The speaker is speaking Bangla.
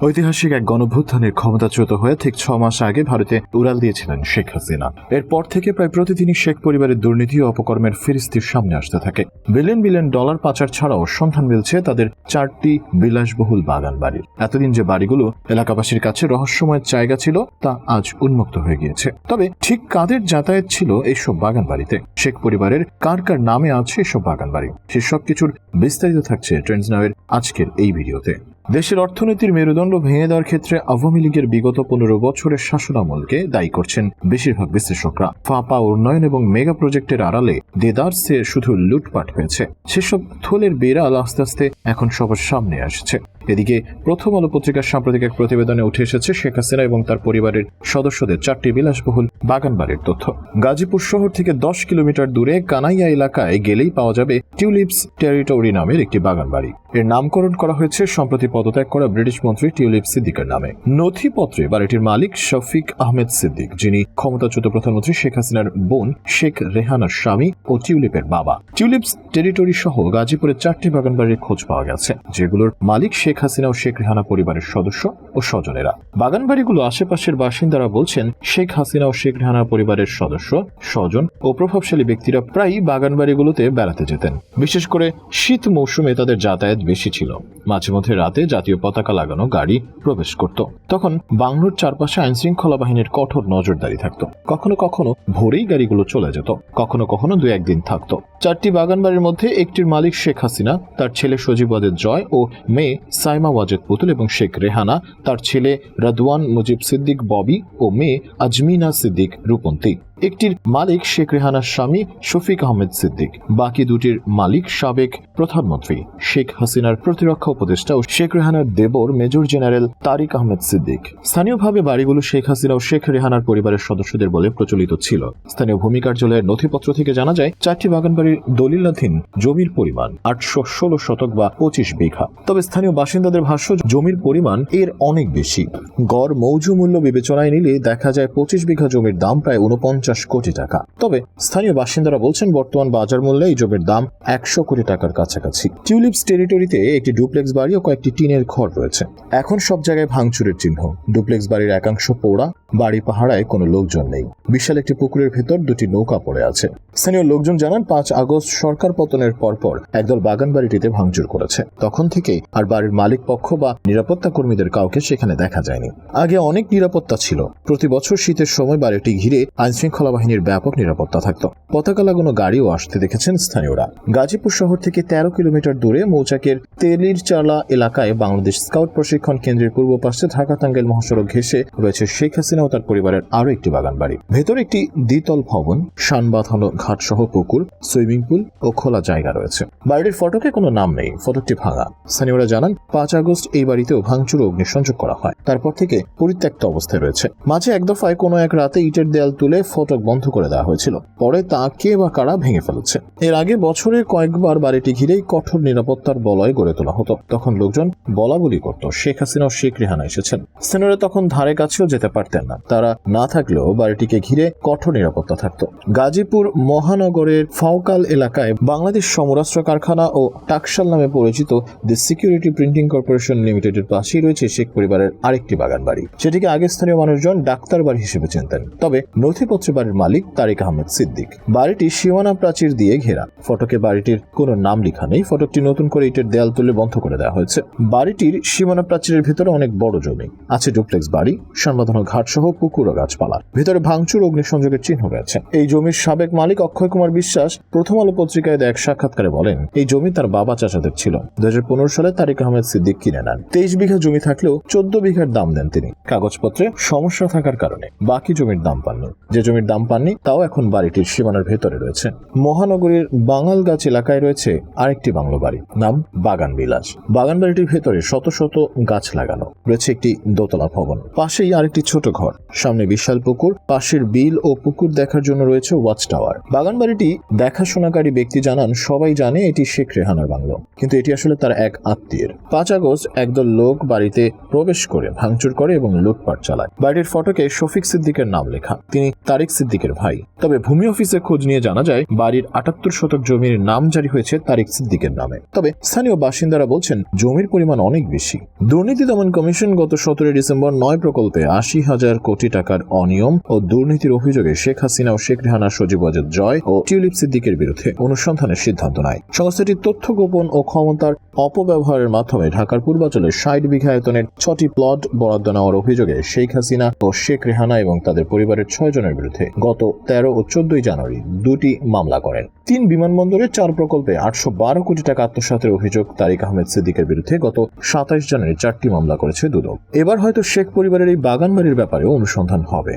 ঐতিহাসিক এক গণভ্যুত্থানের ক্ষমতাচ্যুত হয়ে ঠিক ছ মাস আগে ভারতে উড়াল দিয়েছিলেন শেখ হাসিনা। এরপর থেকে প্রায় প্রতিদিনই শেখ পরিবারের দুর্নীতি ও অপকর্মের ফিরিস্তির সামনে আসতে থাকে। বিলিয়ন বিলিয়ন ডলার পাচার ছাড়াও সন্ধান মিলছে তাদের চারটি বিলাসবহুল বাগান বাড়ির। এতদিন যে বাড়িগুলো এলাকাবাসীর কাছে রহস্যময় জায়গা ছিল, তা আজ উন্মুক্ত হয়ে গিয়েছে। তবে ঠিক কাদের যাতায়াত ছিল এইসব বাগান বাড়িতে? শেখ পরিবারের কার কার নামে আছে এসব বাগান বাড়ি? সে সব কিছুর বিস্তারিত থাকছে ট্রেন্ডস নাওয়ের আজকের এই ভিডিওতে। দেশের অর্থনীতির মেরুদণ্ড ভেঙে দেওয়ার ক্ষেত্রে আওয়ামী লীগের বিগত পনেরো বছরের শাসনামলকে দায়ী করছেন বেশিরভাগ বিশ্লেষকরা। ফাঁপা উন্নয়ন এবং মেগা প্রজেক্টের আড়ালে দেদারসে শুধু লুটপাট হয়েছে। সেসব থলের বেড়াল আস্তে আস্তে এখন সবার সামনে আসছে। এদিকে প্রথম আলো পত্রিকার সাম্প্রতিক এক প্রতিবেদনে উঠে এসেছে শেখ হাসিনা এবং তার পরিবারের সদস্যদের চারটি বিলাসবহুল বাগান বাড়ির তথ্য। গাজীপুর শহর থেকে দশ কিলোমিটার দূরে কানাইয়া এলাকায় গেলেই পাওয়া যাবে টিউলিপস টেরিটরি নামের একটি বাগান বাড়ি এর নামকরণ করা হয়েছে সম্প্রতি পদত্যাগ করা ব্রিটিশ মন্ত্রী টিউলিপ সিদ্দিকের নামে। নথিপত্রে বাড়িটির মালিক শফিক আহমেদ সিদ্দিক, যিনি ক্ষমতাচ্যুত প্রধানমন্ত্রী শেখ হাসিনার বোন শেখ রেহানার স্বামী ও টিউলিপের বাবা। টিউলিপস টেরিটরি সহ গাজীপুরের চারটি বাগান বাড়ির খোঁজ পাওয়া গেছে, যেগুলোর মালিক শেখ হাসিনা ও শেখ রেহানা পরিবারের সদস্য ও স্বজনেরা। বাগান বাড়িগুলো আশেপাশের বাসিন্দারা বলছেন, শেখ হাসিনা ও শেখ রেহানা পরিবারের সদস্য, স্বজন ও প্রভাবশালী ব্যক্তিরা প্রায়ই বাগান বাড়িগুলোতে বেড়াতে যেতেন। বিশেষ করে শীত মৌসুমে তাদের যাতায়াত বেশি ছিল। মাঝে মধ্যে রাতে জাতীয় পতাকা লাগানো গাড়ি প্রবেশ করত। তখন বাংলোর চারপাশে আইন শৃঙ্খলা বাহিনীর কঠোর নজরদারি থাকত। কখনো কখনো ভোরেই গাড়িগুলো চলে যেত। কখনো কখনো দু একদিন থাকত। চারটি বাগান বাড়ির মধ্যে একটির মালিক শেখ হাসিনা, তার ছেলে সজীব ওয়াজেদ জয় ও মেয়ে সাইমা ওয়াজেদ পুতুল এবং শেখ রেহানা, তার ছেলে রাদওয়ান মুজিব সিদ্দিক ববি ও মেয়ে আজমিনা সিদ্দিক রূপন্তী। একটির মালিক শেখ রেহানার স্বামী শফিক আহমেদ সিদ্দিক, বাকি দুটির মালিক সাবেক প্রধানমন্ত্রী শেখ হাসিনার প্রতিরক্ষা উপদেষ্টা ও শেখ রেহানার দেবর মেজর জেনারেল তারিক আহমেদ সিদ্দিক। স্থানীয়ভাবে বাড়িগুলো শেখ হাসিনা ও শেখ রেহানার পরিবারের সদস্যদের বলে প্রচলিত ছিল। স্থানীয় ভূমি কার্যালয়ের নথিপত্র থেকে জানা যায়, চারটি বাগানবাড়ির দলিলাধীন জমির পরিমাণ আটশো ষোলো শতক বা পঁচিশ বিঘা। তবে স্থানীয় বাসিন্দাদের ভাষ্য, জমির পরিমাণ এর অনেক বেশি। গড় মৌজু মূল্য বিবেচনায় নিলে দেখা যায় পঁচিশ বিঘা জমির দাম প্রায় উনপঞ্চাশ কোটি টাকা। তবে স্থানীয় বাসিন্দারা বলছেন, বর্তমান বাজার মূল্যে এই জমির দাম একশো কোটি টাকার কাছাকাছি। টিউলিপস টেরিটরিতে একটি ডুপ্লেক্স বাড়ি ও কয়েকটি টিনের ঘর রয়েছে। এখন সব জায়গায় ভাঙচুরের চিহ্ন। ডুপ্লেক্স বাড়ির একাংশ পোড়া, বাড়ি পাহারায় কোনো লোকজন নেই। বিশাল একটি পুকুরের ভেতর দুটি নৌকা পড়ে আছে। স্থানীয় লোকজন জানান, পাঁচ আগস্ট সরকার পতনের পরপর একদল বাগান বাড়িটিতে ভাঙচুর করেছে। তখন থেকেই আর বাড়ির মালিক পক্ষ বা নিরাপত্তা কর্মীদের কাউকে সেখানে দেখা যায়নি। আগে অনেক নিরাপত্তা ছিল। প্রতি বছর শীতের সময় বাড়িটি ঘিরে আইনশৃঙ্খলা বাহিনীর ব্যাপক নিরাপত্তা থাকত। পতাকা লাগানো গাড়িও আসতে দেখেছেন স্থানীয়রা। গাজীপুর শহর থেকে তেরো কিলোমিটার দূরে মৌচাকের তেলির চালা এলাকায় বাংলাদেশ স্কাউট প্রশিক্ষণ কেন্দ্রের পূর্ব পাশে ঢাকা টাঙ্গাইল মহাসড়ক ঘেঁষে রয়েছে শেখ হাসিনা ও তার পরিবারের আরও একটি বাগান বাড়ি ভেতরে একটি দ্বিতল ভবন শান বাঁধানো ঘাট সহ পুকুর, সুইমিং পুল ও খোলা জায়গা রয়েছে। বাড়িটির ফটকে কোনো নাম নেই, ফটকটি ভাঙা। স্থানীয়রা জানান, পাঁচ আগস্ট এই বাড়িতেও ভাঙচুর অগ্নিসংযোগ করা হয়। তারপর থেকে পরিত্যক্ত অবস্থায় রয়েছে। মাঝে এক দফায় কোনো এক রাতে ইটের দেয়াল তুলে ফটক বন্ধ করে দেওয়া হয়েছিল। পরে তা কে বা কারা ভেঙে ফেলেছে? এর আগে বছরে কয়েকবার বাড়িটি ঘিরেই কঠোর নিরাপত্তার বলয় গড়ে তোলা হতো। তখন লোকজন বলা বলি করত, শেখ হাসিনা ও শেখ রেহানা এসেছেন। স্থানীয়রা তখন ধারে কাছেও যেতে পারতেন না। তারা না থাকলেও বাড়িটিকে ঘিরে কঠোর নিরাপত্তা থাকত। গাজীপুর মহানগরের ফাউকাল এলাকায় বাংলাদেশ সমরাস্ত্র কারখানা ও টাকশাল নামে পরিচিত দি সিকিউরিটি প্রিন্টিং কর্পোরেশন লিমিটেডের পাশেই রয়েছে শেখ পরিবারের আরেকটি বাগান বাড়ি। সেটিকে আগে স্থানীয় মানুষজন ডাক্তার বাড়ি হিসেবে চিনতেন। তবে নথিপত্র বাড়ির মালিক তারিক আহমেদ সিদ্দিক। বাড়িটি সীমানা প্রাচীর দিয়ে ঘেরা। ফটকে বাড়িটির কোনো নাম লেখা নেই। ফটকটি নতুন করে ইটের দেয়াল তুলে বন্ধ করে দেওয়া হয়েছে। বাড়িটির সীমানা প্রাচীরের ভিতরে অনেক বড় জমি। আছে ডুপ্লেক্স বাড়ি সংবাদন ঘাট সহ পুকুর ও গাছপালা। ভিতরে ভাঙচুর, অগ্নিসংযোগের চিহ্ন রয়েছে। এই জমির সাবেক মালিক অক্ষয় কুমার বিশ্বাস প্রথম আলো পত্রিকায় এক সাক্ষাৎকারে বলেন, এই জমি তার বাবা চাচাদের ছিল। দুই হাজার পনেরো সালে তারিক আহমেদ সিদ্দিক কিনে নেন। তেইশ বিঘা জমি থাকলেও চোদ্দ বিঘার দাম দেন তিনি। কাগজপত্রে সমস্যা থাকার কারণে বাকি জমির দাম পাননি। যে জমির দাম পাননি, তাও এখন বাড়িটির সীমানার ভেতরে রয়েছে। মহানগরীর বাঙালগাছ এলাকায় রয়েছে আরেকটি বাংলো বাড়ি, নাম বাগান বিলাস। বাগান বাড়িটির ভেতরে শত শত গাছ লাগানো। রয়েছে একটি দোতলা ভবন। পাশেই আরেকটি ছোট ঘর। সামনে বিশাল পুকুর। পাশের বিল ও পুকুর দেখার জন্য রয়েছে ওয়াচ টাওয়ার। বাগান বাড়িটি দেখাশোনাকারী ব্যক্তি জানান, সবাই জানে এটি শেখ রেহানার বাংলো। কিন্তু এটি আসলে তার এক আত্মীয়ের। পাঁচ আগস্ট একদল লোক বাড়িতে প্রবেশ করে ভাঙচুর ভাঙচুর করে এবং লুটপাট চালায়। বাড়ির ফটকে শফিক সিদ্দিকের নাম লেখা। তিনি তারিক সিদ্দিকের ভাই। তবে ভূমি অফিসে খোঁজ নিয়ে জানা যায়, বাড়ির আটাত্তর শতক জমির নাম জারি হয়েছে তারিক সিদ্দিকের নামে। তবে স্থানীয় বাসিন্দারা বলছেন, জমির পরিমাণ অনেক বেশি। দুর্নীতি দমন কমিশন গত সতেরোই ডিসেম্বর নয় প্রকল্পে আশি হাজার কোটি টাকার অনিয়ম ও দুর্নীতির অভিযোগে শেখ হাসিনা ও শেখ রেহানা সজীব ওয়াজেদ জয় ও টিউলিপ সিদ্দিকের বিরুদ্ধে অনুসন্ধানের সিদ্ধান্ত নেয়। সংস্থাটি তথ্য গোপন ও ক্ষমতার অপব্যবহারের মাধ্যমে ঢাকার পূর্বাঞ্চলে ষাট বিঘা আয়তনের ছটি প্লট বরাদ্দ নেওয়ার অভিযোগে শেখ হাসিনা ও শেখ রেহানা এবং তাদের পরিবারের ছয় জনের বিরুদ্ধে গত তেরো ও চোদ্দই জানুয়ারি দুটি মামলা করেন। তিন বিমানবন্দরে চার প্রকল্পে আটশো বারো কোটি টাকা আত্মসাতের অভিযোগ তারিক আহমেদ সিদ্দিকের বিরুদ্ধে গত সাতাশ জানুয়ারি চারটি মামলা করেছে দুদক। এবার হয়তো শেখ পরিবারের এই বাগানবাড়ির ব্যাপারেও অনুসন্ধান হবে।